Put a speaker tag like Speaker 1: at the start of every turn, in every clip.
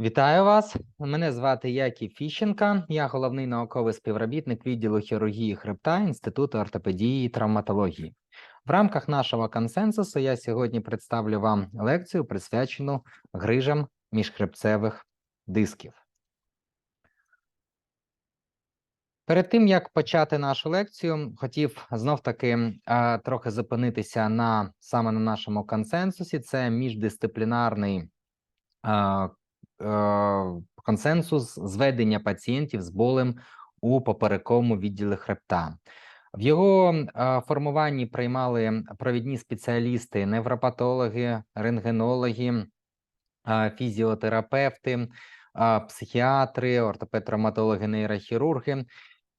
Speaker 1: Вітаю вас. Мене звати Яків Фіщенка. Я головний науковий співробітник відділу хірургії хребта Інституту ортопедії і травматології. В рамках нашого консенсусу я сьогодні представлю вам лекцію, присвячену грижам міжхребцевих дисків. Перед тим як почати нашу лекцію, хотів знов таки е, трохи зупинитися на саме на нашому консенсусі. Це міждисциплінарний е, консенсус зведення пацієнтів з болем у поперековому відділі хребта. В його е, формуванні приймали провідні спеціалісти, невропатологи, рентгенологи, е, фізіотерапевти, е, психіатри, ортопед-травматологи, нейрохірурги.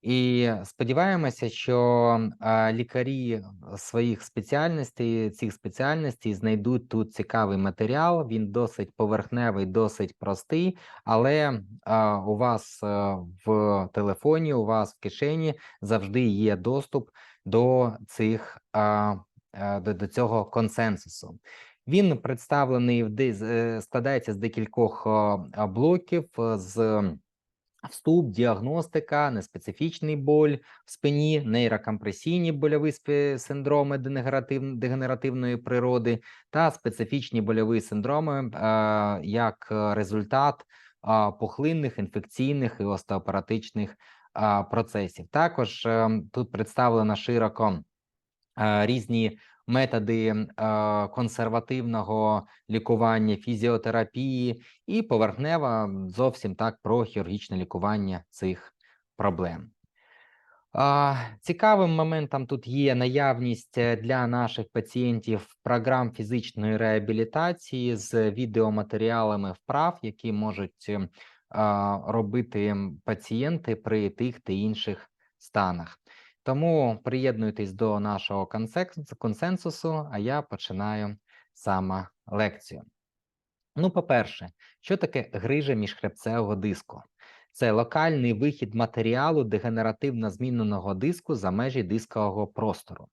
Speaker 1: І сподіваємося, що лікарі своїх спеціальностей, цих спеціальностей знайдуть тут цікавий матеріал. Він досить поверхневий, досить простий, але у вас в телефоні, у вас в кишені завжди є доступ до цих до, цього консенсусу. Він представлений е, складається з декількох блоків з. Вступ, діагностика, неспецифічний боль в спині, нейрокомпресійні больові синдроми дегенератив- дегенеративної природи та специфічні больові синдроми е, як результат е, пухлинних, інфекційних і остеопаратичних е, процесів. Також е, тут представлено широко різні методи е, консервативного лікування, фізіотерапії і поверхнева зовсім так про хірургічне лікування цих проблем. Цікавим моментом тут є наявність е, для наших пацієнтів програм фізичної реабілітації з відеоматеріалами вправ, які можуть е, робити пацієнти при тих та інших станах. Тому приєднуйтесь до нашого консенсусу, а я починаю саме лекцію. Ну, по-перше, що таке грижа міжхребцевого диску? Це локальний вихід матеріалу дегенеративно зміненого диску за межі дискового простору.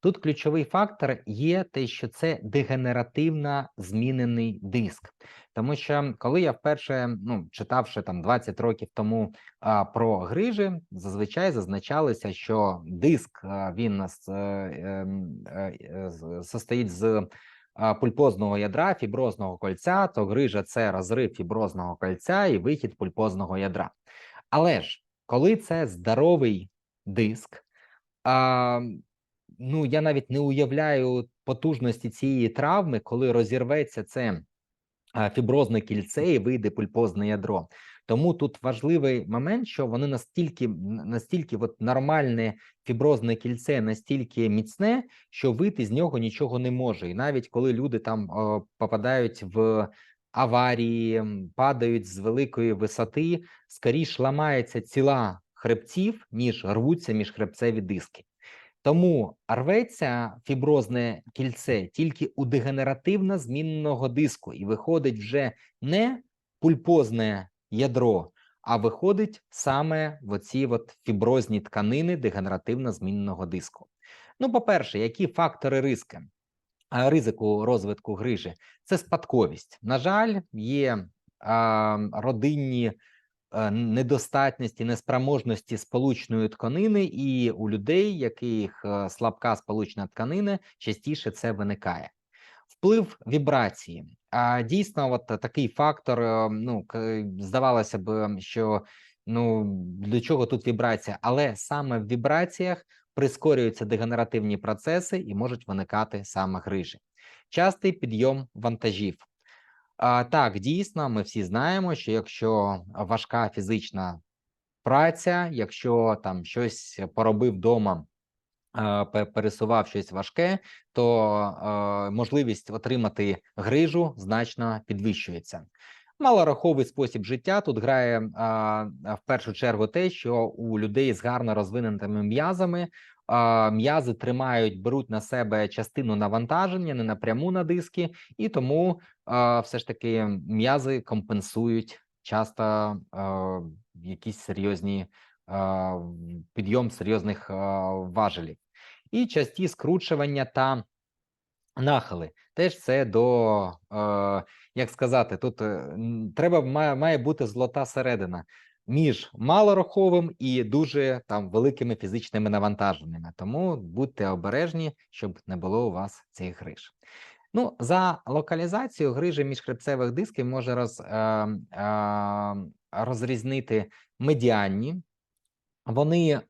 Speaker 1: Тут ключовий фактор є те, що це дегенеративно змінений диск. Тому що коли я вперше ну, читавши там 20 років тому а, про грижі, зазвичай зазначалося, що диск а, він с- е, е, е, з- состоїть з пульпозного ядра, фіброзного кольця, то грижа це розрив фіброзного кольця і вихід пульпозного ядра. Але ж коли це здоровий диск, а, ну я навіть не уявляю потужності цієї травми, коли розірветься це фіброзне кільце і вийде пульпозне ядро. Тому тут важливий момент, що вони настільки настільки от нормальне фіброзне кільце, настільки міцне, що вийти з нього нічого не може. І навіть коли люди там о, попадають в аварії, падають з великої висоти, скоріш ламається ціла хребців, ніж рвуться міжхребцеві диски. Тому рветься фіброзне кільце тільки у дегенеративно зміненого диску, і виходить вже не пульпозне ядро, а виходить саме в оці от фіброзні тканини дегенеративно зміненого диску. Ну, по-перше, які фактори риски? ризику розвитку грижі це спадковість. На жаль, є а, родинні е, недостатності, неспроможності сполучної тканини, і у людей, яких е, слабка сполучна тканина, частіше це виникає. Вплив вібрації. А дійсно, от такий фактор. е, Ну здавалося б, що ну для чого тут вібрація, але саме в вібраціях прискорюються дегенеративні процеси і можуть виникати саме грижі. Частий підйом вантажів. Так, дійсно, ми всі знаємо, що якщо важка фізична праця, якщо там щось поробив вдома, пересував щось важке, то е, можливість отримати грижу значно підвищується. Малораховий спосіб життя тут грає а, в першу чергу те, що у людей з гарно розвиненими м'язами м'язи тримають, беруть на себе частину навантаження, не напряму на диски, і тому все ж таки м'язи компенсують часто якісь серйозні підйом серйозних важелів, і часті скручування та Нахили теж це до, як сказати, тут е, треба має бути золота середина між малоруховим і дуже там великими фізичними навантаженнями. Тому будьте обережні, щоб не було у вас цих гриж. Ну, за локалізацією грижі міжхребцевих дисків може роз, е, е, розрізнити медіанні. Вони е,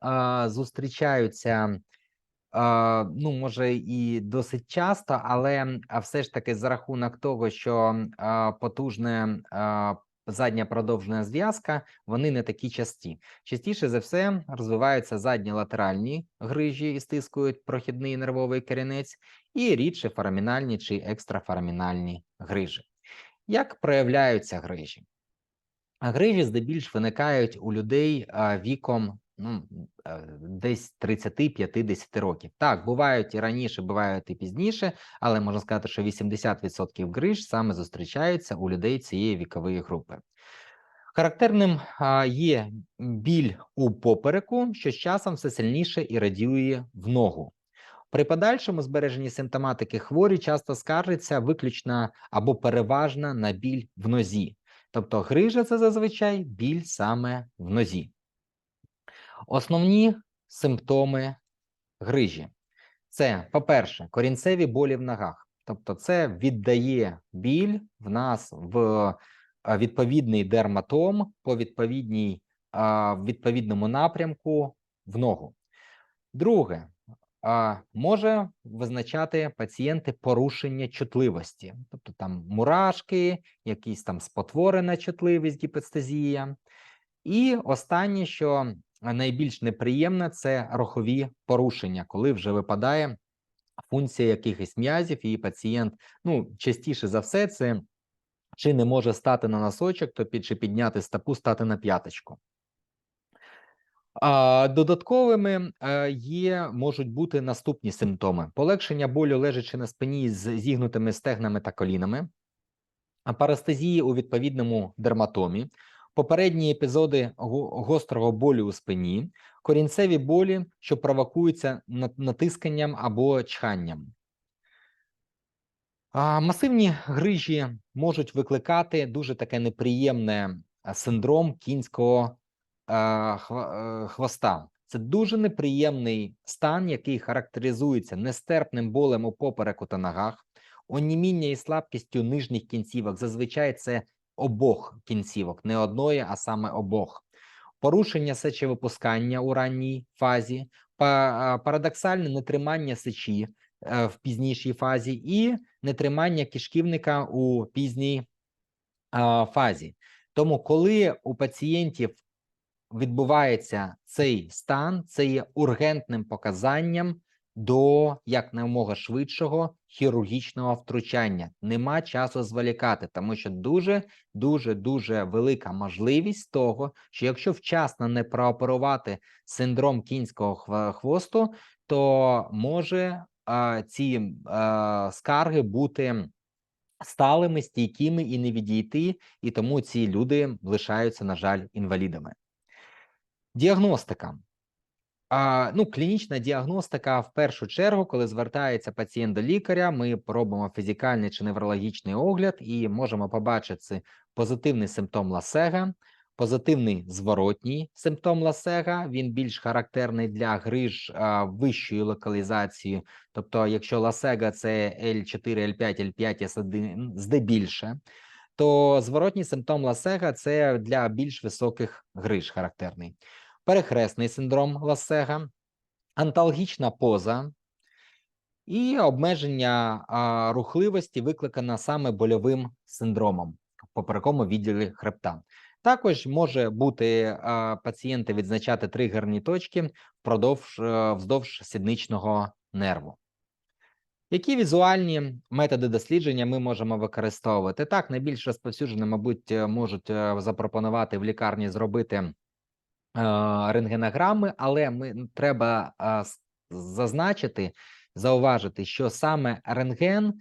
Speaker 1: зустрічаються а, ну, може, і досить часто, але все ж таки за рахунок того, що потужна а, задня продовжена зв'язка, вони не такі часті. Частіше за все розвиваються задні латеральні грижі і стискують прохідний нервовий керенець, і рідше фарамінальні чи екстрафарамінальні грижі. Як проявляються грижі? Грижі здебільш виникають у людей віком ну, десь 30-50 років. Так, бувають і раніше, бувають і пізніше, але можна сказати, що 80% гриж саме зустрічаються у людей цієї вікової групи. Характерним є біль у попереку, що з часом все сильніше і радіює в ногу. При подальшому збереженні симптоматики хворі часто скаржаться виключно або переважно на біль в нозі. Тобто грижа це зазвичай біль саме в нозі. Основні симптоми грижі це, по-перше, корінцеві болі в ногах. Тобто, це віддає біль в нас в відповідний дерматом по відповідній, відповідному напрямку в ногу. Друге, може визначати пацієнти порушення чутливості, тобто там мурашки, якісь там спотворена чутливість, гіпестезія. І останнє, що найбільш неприємне, це рухові порушення, коли вже випадає функція якихось м'язів, і пацієнт, ну, частіше за все, це чи не може стати на носочок, то під чи підняти стопу, стати на п'яточку. Додатковими е, є можуть бути наступні симптоми: полегшення болю лежачи на спині з зігнутими стегнами та колінами, а парестезії у відповідному дерматомі, попередні епізоди гострого болю у спині, корінцеві болі, що провокуються натисканням або чханням. Масивні грижі можуть викликати дуже таке неприємне синдром кінського е, хвоста. Це дуже неприємний стан, який характеризується нестерпним болем у попереку та ногах, оніміння і слабкістю нижніх кінцівок. Зазвичай це обох кінцівок, не одної, а саме обох. Порушення сечовипускання у ранній фазі, парадоксальне нетримання сечі е, в пізнішій фазі, і нетримання кишківника у пізній фазі. Тому, коли у пацієнтів відбувається цей стан, це є ургентним показанням до якомога швидшого хірургічного втручання. Нема часу зволікати, тому що дуже дуже дуже велика можливість того, що якщо вчасно не прооперувати синдром кінського хвосту, то може а, ці а, скарги бути сталими, стійкими і не відійти, і тому ці люди лишаються, на жаль, інвалідами. Діагностика. Ну, клінічна діагностика в першу чергу, коли звертається пацієнт до лікаря, ми робимо фізикальний чи неврологічний огляд і можемо побачити позитивний симптом ласега, позитивний зворотній симптом ласега. Він більш характерний для гриж вищої локалізації. Тобто, якщо ласега це L4, L5, L5, S1 здебільше, то зворотній симптом ласега це для більш високих гриж характерний перехресний синдром Лассега, анталгічна поза і обмеження рухливості викликана саме больовим синдромом в поперековому відділі хребта. Також може бути пацієнти відзначати тригерні точки впродовж е, вздовж сідничного нерву. Які візуальні методи дослідження ми можемо використовувати? Так, найбільш розповсюджено, мабуть, е, можуть е, запропонувати в лікарні зробити рентгенограми, але ми треба зазначити, зауважити, що саме рентген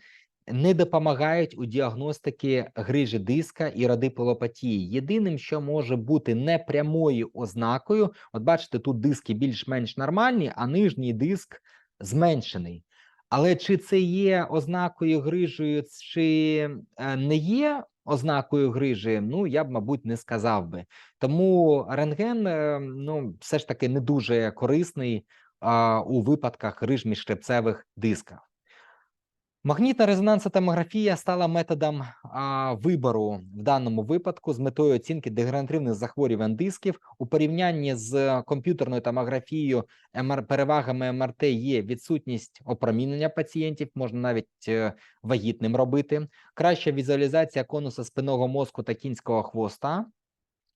Speaker 1: не допомагають у діагностики грижі диска і радикулопатії. Єдиним, що може бути непрямою ознакою, от бачите, тут диски більш-менш нормальні, а нижній диск зменшений. Але чи це є ознакою грижею, чи е, не є ознакою грижі, ну я б, мабуть, не сказав би. Тому рентген е, ну, все ж таки не дуже корисний а, у випадках гриж міжхребцевих дисках. Магнітна резонансна томографія стала методом а, вибору в даному випадку з метою оцінки дегенеративних захворювань дисків у порівнянні з комп'ютерною томографією МР, перевагами МРТ є відсутність опромінення пацієнтів, можна навіть е, вагітним робити, краща візуалізація конуса спинного мозку та кінського хвоста.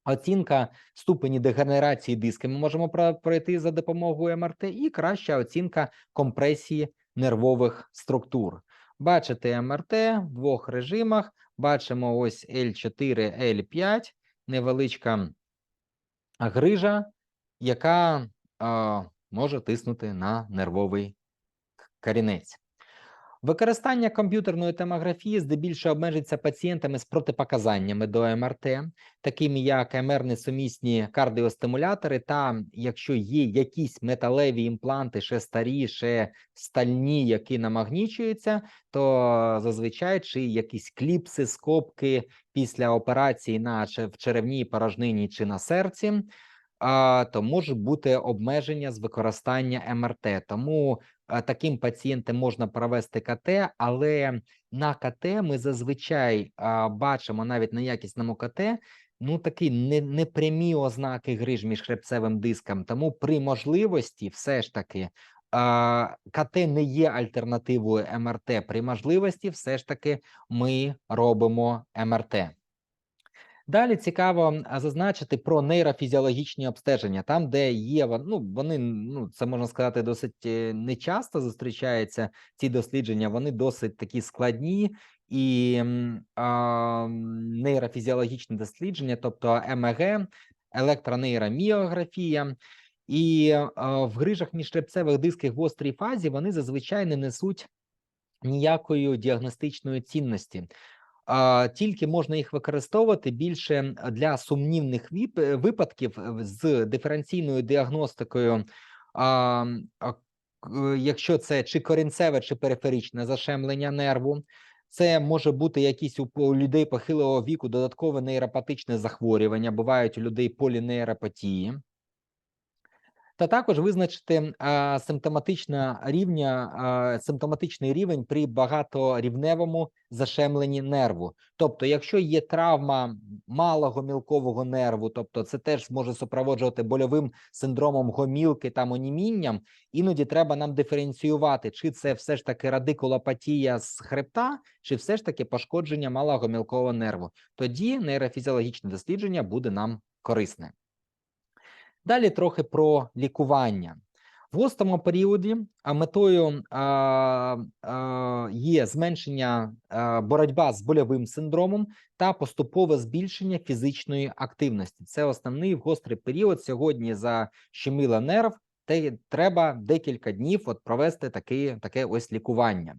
Speaker 1: Оцінка ступені дегенерації диски ми можемо пройти за допомогою МРТ, і краща оцінка компресії нервових структур. Бачите МРТ в двох режимах. Бачимо ось L4, L5, невеличка грижа, яка е, може тиснути на нервовий корінець. Використання комп'ютерної томографії здебільшого обмежується пацієнтами з протипоказаннями до МРТ, такими як МР-несумісні кардіостимулятори, та якщо є якісь металеві імпланти, ще старі, ще стальні, які намагнічуються, то зазвичай чи якісь кліпси, скобки після операції на в черевній порожнині чи на серці. То можуть бути обмеження з використання МРТ. Тому таким пацієнтам можна провести КТ, але на КТ ми зазвичай бачимо навіть на якісному КТ. Ну, такі не, непрямі ознаки гриж між хребцевим диском. Тому при можливості, все ж таки, КТ не є альтернативою МРТ. При можливості, все ж таки, ми робимо МРТ. Далі цікаво зазначити про нейрофізіологічні обстеження, там, де є ну, вони, ну це можна сказати, досить е, нечасто зустрічаються ці дослідження. Вони досить такі складні і а, м, нейрофізіологічні дослідження, тобто ЕМГ, електронейроміографія. І а, в грижах міжхребцевих дисків в гострій фазі вони зазвичай не несуть ніякої діагностичної цінності. Тільки можна їх використовувати більше для сумнівних е, випадків е, з диференційною діагностикою. Якщо це чи корінцеве, чи периферичне зашемлення нерву, це може бути якісь у людей похилого віку додаткове нейропатичне захворювання. Бувають у людей полінейропатії. Та також визначити а, симптоматична рівня, симптоматичний рівень при багаторівневому зашемленні нерву. Тобто, якщо є травма малого мілкового нерву, тобто це теж може супроводжувати больовим синдромом гомілки та онімінням, іноді треба нам диференціювати, чи це все ж таки радикулопатія з хребта, чи все ж таки пошкодження малого мілкового нерву. Тоді нейрофізіологічне дослідження буде нам корисне. Далі трохи про лікування. В гострому періоді метою є зменшення боротьба з больовим синдромом та поступове збільшення фізичної активності. Це основний гострий період. Сьогодні защемила нерв, те треба декілька днів от провести таке, таке ось лікування.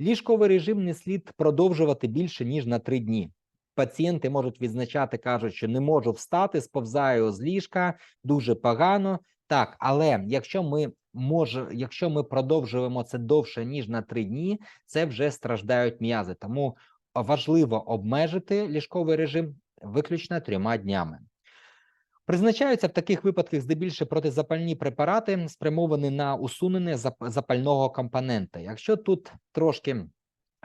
Speaker 1: Ліжковий режим не слід продовжувати більше ніж на три дні. Пацієнти можуть відзначати, кажуть, що не можу встати, сповзаю з ліжка, дуже погано. Так, але якщо ми може, якщо ми продовжуємо це довше ніж на три дні, це вже страждають м'язи. Тому важливо обмежити ліжковий режим виключно трьома днями. Призначаються в таких випадках здебільшого протизапальні препарати, спрямовані на усунення запального компонента. Якщо тут трошки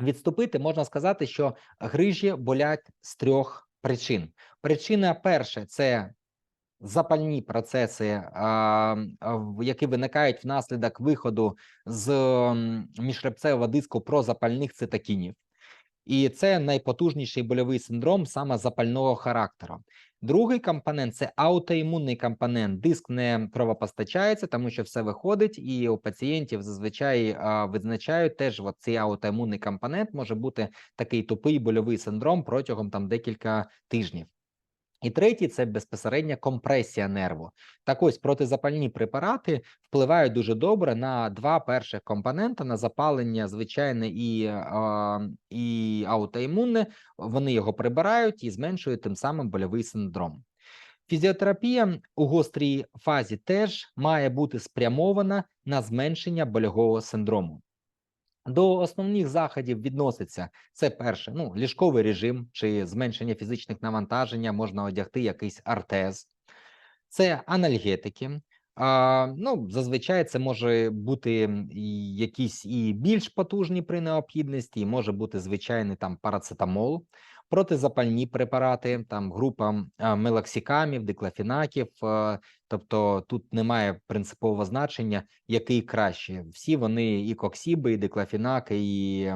Speaker 1: відступити, можна сказати, що грижі болять з трьох причин. Причина перша це запальні процеси, які виникають внаслідок виходу з м, міжхребцевого диску прозапальних цитокінів. І це найпотужніший больовий синдром саме запального характеру. Другий компонент це аутоімунний компонент. Диск не кровопостачається, тому що все виходить, і у пацієнтів зазвичай визначають теж от цей аутоімунний компонент може бути такий тупий больовий синдром протягом там декілька тижнів. І третій це безпосередня компресія нерву. Так ось протизапальні препарати впливають дуже добре на два перших компоненти: на запалення звичайне і, і аутоімунне. Вони його прибирають і зменшують тим самим больовий синдром. Фізіотерапія у гострій фазі теж має бути спрямована на зменшення больового синдрому. До основних заходів відноситься. Це перше, ну, ліжковий режим чи зменшення фізичних навантаження, можна одягти якийсь артез, це анальгетики. А, ну, зазвичай це може бути якісь і більш потужні при необхідності, і може бути звичайний там парацетамол, протизапальні препарати, там група а, мелоксикамів, диклофінаків. Тобто тут немає принципового значення, який краще. Всі вони і коксіби, і диклофінаки, і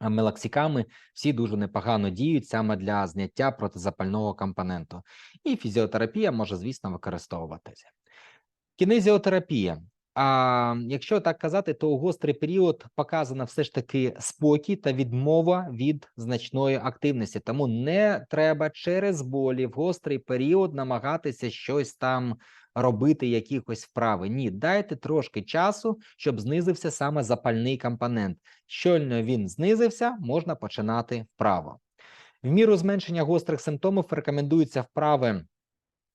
Speaker 1: мелоксиками всі дуже непогано діють саме для зняття протизапального компоненту. І фізіотерапія може, звісно, використовуватися. Кінезіотерапія. А якщо так казати, то у гострий період показано все ж таки спокій та відмова від значної активності. Тому не треба через болі в гострий період намагатися щось там робити, якихось вправи. Ні, дайте трошки часу, щоб знизився саме запальний компонент. Щойно він знизився, можна починати вправо. В міру зменшення гострих симптомів рекомендуються вправи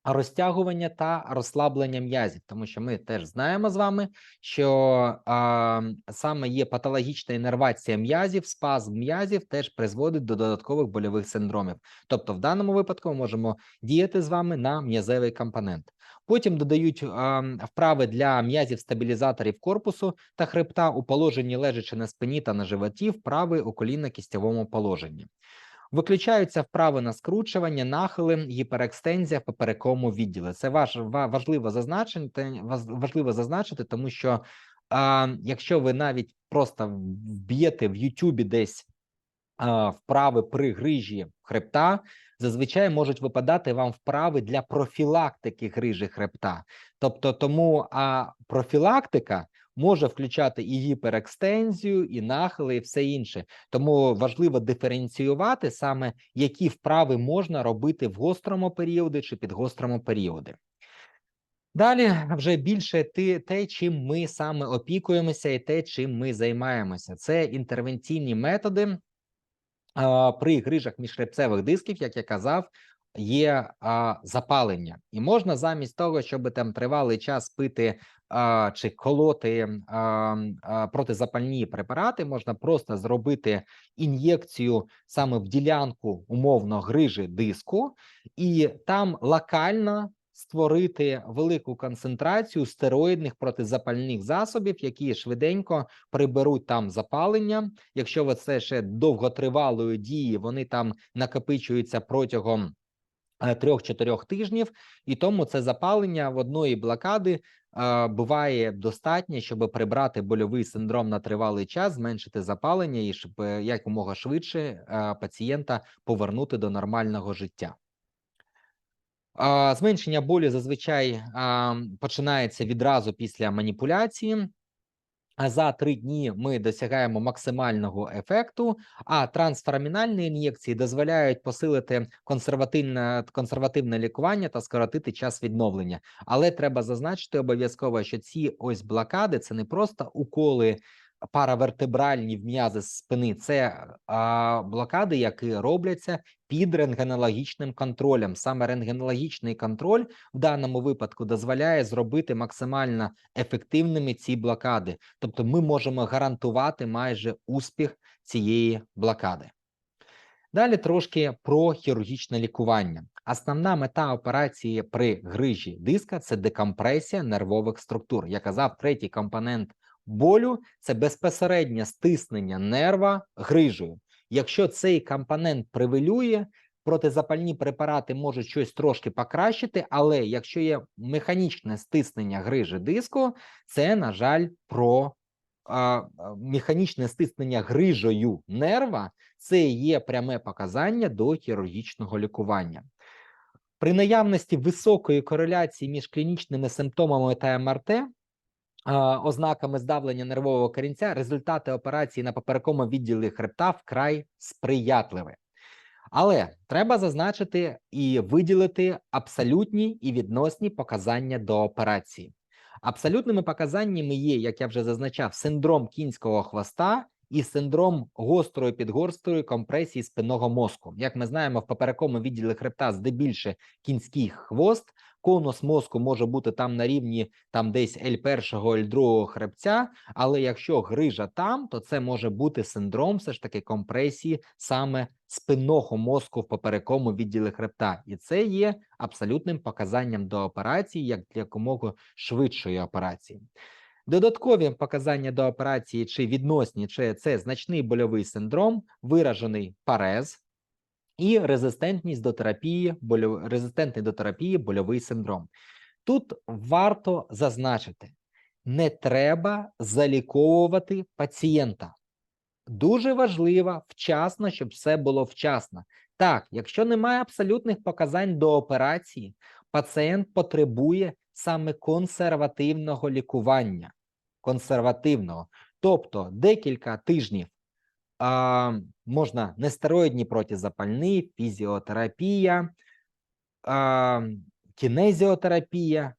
Speaker 1: розтягування та розслаблення м'язів, тому що ми теж знаємо з вами, що а, саме є патологічна інервація м'язів, спазм м'язів теж призводить до додаткових больових синдромів. Тобто, в даному випадку ми можемо діяти з вами на м'язевий компонент. Потім додають а, вправи для м'язів стабілізаторів корпусу та хребта у положенні лежачи на спині та на животі, вправи у колінно-кістєвому положенні. Виключаються вправи на скручування, нахили, гіперекстензія в поперековому відділі. Це важ, ва- важливо зазначити, важливо зазначити, тому що а, якщо ви навіть просто вб'єте в Ютубі десь а, вправи при грижі хребта, зазвичай можуть випадати вам вправи для профілактики грижі хребта. Тобто, тому а профілактика може включати і гіперекстензію, і нахили, і все інше. Тому важливо диференціювати саме, які вправи можна робити в гострому періоді чи підгострому періоді. Далі вже більше те, чим ми саме опікуємося, і те, чим ми займаємося. Це інтервенційні методи при грижах міжхребцевих дисків, як я казав, є а, запалення, і можна замість того, щоб там тривалий час пити а, чи колоти а, а, протизапальні препарати, можна просто зробити ін'єкцію саме в ділянку умовно грижі диску, і там локально створити велику концентрацію стероїдних протизапальних засобів, які швиденько приберуть там запалення. Якщо це ще довготривалої дії, вони там накопичуються протягом е, трьох-чотирьох тижнів, і тому це запалення в одної блокади е, буває достатньо, щоб прибрати больовий синдром на тривалий час, зменшити запалення і щоб е, якомога швидше е, пацієнта повернути до нормального життя. А, Зменшення болі зазвичай а, починається відразу після маніпуляції. А за три дні ми досягаємо максимального ефекту, а трансферамінальні ін'єкції дозволяють посилити консервативне, консервативне лікування та скоротити час відновлення. Але треба зазначити обов'язково, що ці ось блокади це не просто уколи паравертебральні м'язи спини, це а, блокади, які робляться під рентгенологічним контролем. Саме рентгенологічний контроль в даному випадку дозволяє зробити максимально ефективними ці блокади. Тобто, ми можемо гарантувати майже успіх цієї блокади. Далі трошки про хірургічне лікування. Основна мета операції при грижі диска це декомпресія нервових структур. Я казав, третій компонент болю це безпосереднє стиснення нерва грижею. Якщо цей компонент привилює, протизапальні препарати можуть щось трошки покращити, але якщо є механічне стиснення грижі диску, це, на жаль, про а, механічне стиснення грижею нерва, це є пряме показання до хірургічного лікування. При наявності високої кореляції між клінічними симптомами та МРТ, ознаками здавлення нервового корінця, результати операції на поперековому відділі хребта вкрай сприятливі. Але треба зазначити і виділити абсолютні і відносні показання до операції. Абсолютними показаннями є, як я вже зазначав, синдром кінського хвоста і синдром гострої підгорстої компресії спинного мозку. Як ми знаємо, в поперековому відділі хребта здебільше кінський хвост конус мозку може бути там на рівні там десь L1, L2 хребця, але якщо грижа там, то це може бути синдром все ж таки компресії саме спинного мозку в поперековому відділі хребта, і це є абсолютним показанням до операції, як для якомога швидшої операції. Додаткові показання до операції чи відносні, чи це значний больовий синдром, виражений парез і резистентність до терапії, больов... резистентний до терапії больовий синдром. Тут варто зазначити, не треба заліковувати пацієнта. Дуже важливо вчасно, щоб все було вчасно. Так, якщо немає абсолютних показань до операції, пацієнт потребує саме консервативного лікування. Консервативного, тобто декілька тижнів можна нестероїдні протизапальні, фізіотерапія, кінезіотерапія,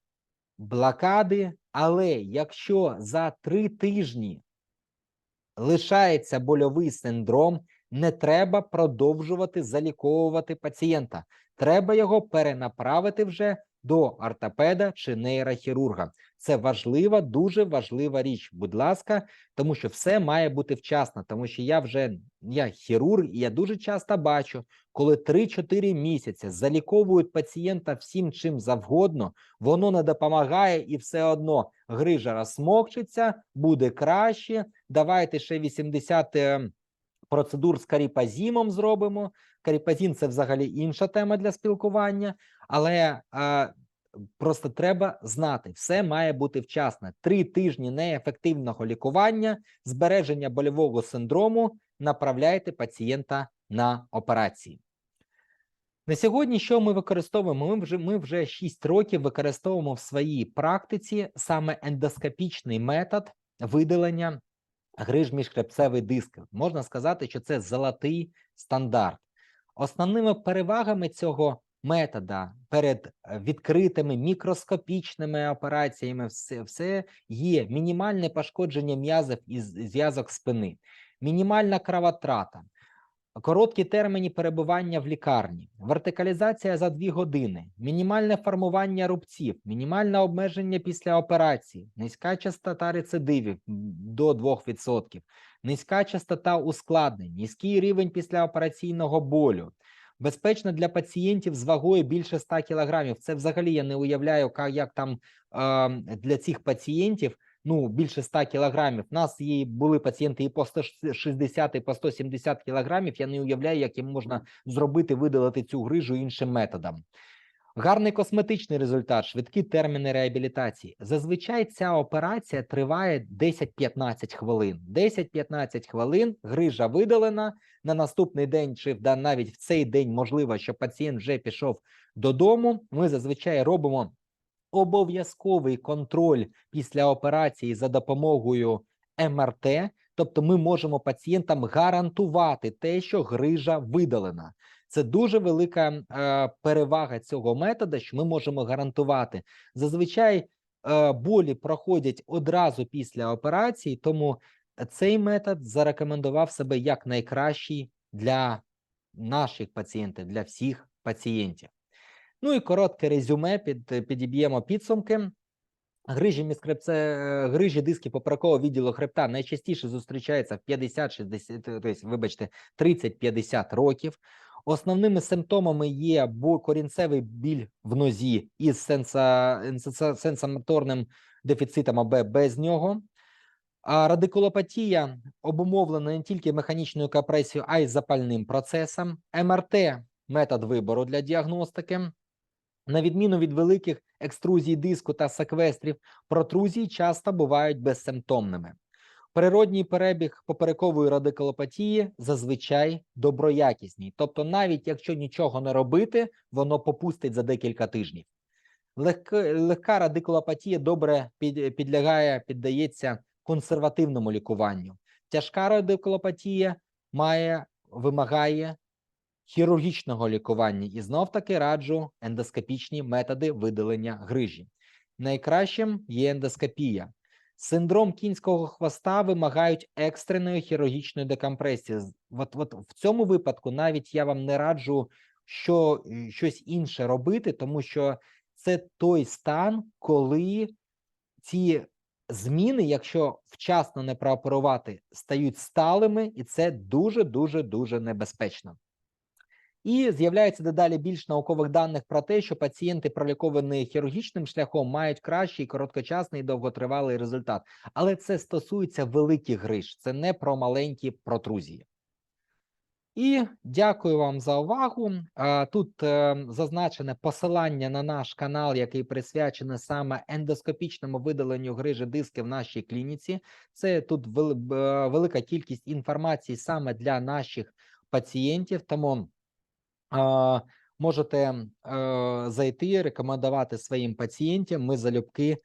Speaker 1: блокади. Але якщо за три тижні лишається больовий синдром, не треба продовжувати заліковувати пацієнта. Треба його перенаправити вже до ортопеда чи нейрохірурга. Це важлива, дуже важлива річ. Будь ласка, тому що все має бути вчасно. Тому що я вже я хірург, і я дуже часто бачу, коли 3-4 місяці заліковують пацієнта всім чим завгодно, воно не допомагає, і все одно грижа розсмокчиться, буде краще. Давайте ще 80 е, процедур з каріпазімом зробимо. Каріпазін це взагалі інша тема для спілкування, але а, просто треба знати, все має бути вчасно. Три тижні неефективного лікування, збереження больового синдрому. Направляйте пацієнта на операції. На сьогодні, що ми використовуємо? Ми вже ми вже 6 років використовуємо в своїй практиці саме ендоскопічний метод видалення гриж міжхребцевий диск. Можна сказати, що це золотий стандарт. Основними перевагами цього метода перед е, відкритими мікроскопічними операціями, все, все є мінімальне пошкодження м'язів і зв'язок спини, мінімальна кровотрата, короткі терміни перебування в лікарні, вертикалізація за 2 години, мінімальне формування рубців, мінімальне обмеження після операції, низька частота рецидивів до 2%, низька частота ускладнень, низький рівень післяопераційного болю. Безпечно для пацієнтів з вагою більше 100 кг. Це взагалі я не уявляю, як там е, для цих пацієнтів ну більше 100 кілограмів. У нас є були пацієнти і по 160, і по 170 кілограмів. Я не уявляю, як їм можна зробити, видалити цю грижу іншим методом. Гарний косметичний результат, швидкі терміни реабілітації. Зазвичай ця операція триває 10-15 хвилин. 10-15 хвилин грижа видалена. На наступний день, чи навіть в цей день можливо, що пацієнт вже пішов додому. Ми зазвичай робимо обов'язковий контроль після операції за допомогою МРТ. Тобто, ми можемо пацієнтам гарантувати те, що грижа видалена. Це дуже велика е, перевага цього методу, що ми можемо гарантувати. Зазвичай е, болі проходять одразу після операції, тому цей метод зарекомендував себе як найкращий для наших пацієнтів, для всіх пацієнтів. Ну і коротке резюме під підіб'ємо підсумки. Грижі міскрепце, е, грижі диски поперекового відділу хребта найчастіше зустрічаються в 50-60, тобто, вибачте, 30-50 років. Основними симптомами є корінцевий біль в нозі із сенса, сенсомоторним дефіцитом або без нього. А радикулопатія обумовлена не тільки механічною компресією, а й запальним процесом. МРТ метод вибору для діагностики. На відміну від великих екструзій диску та секвестрів, протрузії часто бувають безсимптомними. Природній перебіг поперекової радикулопатії зазвичай доброякісний, тобто, навіть якщо нічого не робити, воно попустить за декілька тижнів. Легка, легка радикулопатія добре під, підлягає, піддається консервативному лікуванню. Тяжка радикулопатія має вимагає хірургічного лікування і знов таки раджу ендоскопічні методи видалення грижі. Найкращим є ендоскопія. Синдром кінського хвоста вимагають екстреної хірургічної декомпресії. От, от в цьому випадку навіть я вам не раджу що, щось інше робити, тому що це той стан, коли ці зміни, якщо вчасно не прооперувати, стають сталими, і це дуже дуже дуже небезпечно. І з'являється дедалі більш наукових даних про те, що пацієнти, проліковані хірургічним шляхом, мають кращий короткочасний довготривалий результат. Але це стосується великих гриж, це не про маленькі протрузії. І дякую вам за увагу. Тут е, зазначене посилання на наш канал, який присвячений саме ендоскопічному видаленню грижі диски в нашій клініці. Це тут е, велика кількість інформації саме для наших пацієнтів. Тому можете зайти, рекомендувати своїм пацієнтам. Ми залюбки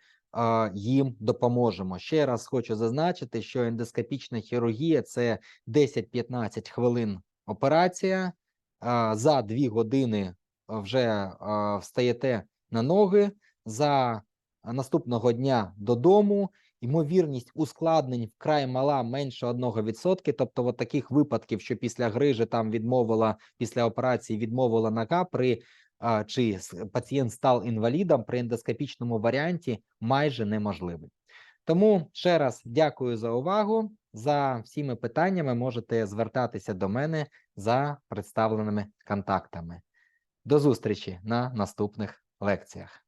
Speaker 1: їм допоможемо. Ще раз хочу зазначити, що ендоскопічна хірургія це 10-15 хвилин операція. За 2 години вже встаєте на ноги. За наступного дня додому. Ймовірність ускладнень вкрай мала менше 1%. Тобто, от таких випадків, що після грижі там відмовила після операції відмовила нога при а, чи пацієнт став інвалідом при ендоскопічному варіанті майже неможливий. Тому ще раз дякую за увагу. За всіми питаннями можете звертатися до мене за представленими контактами. До зустрічі на наступних лекціях.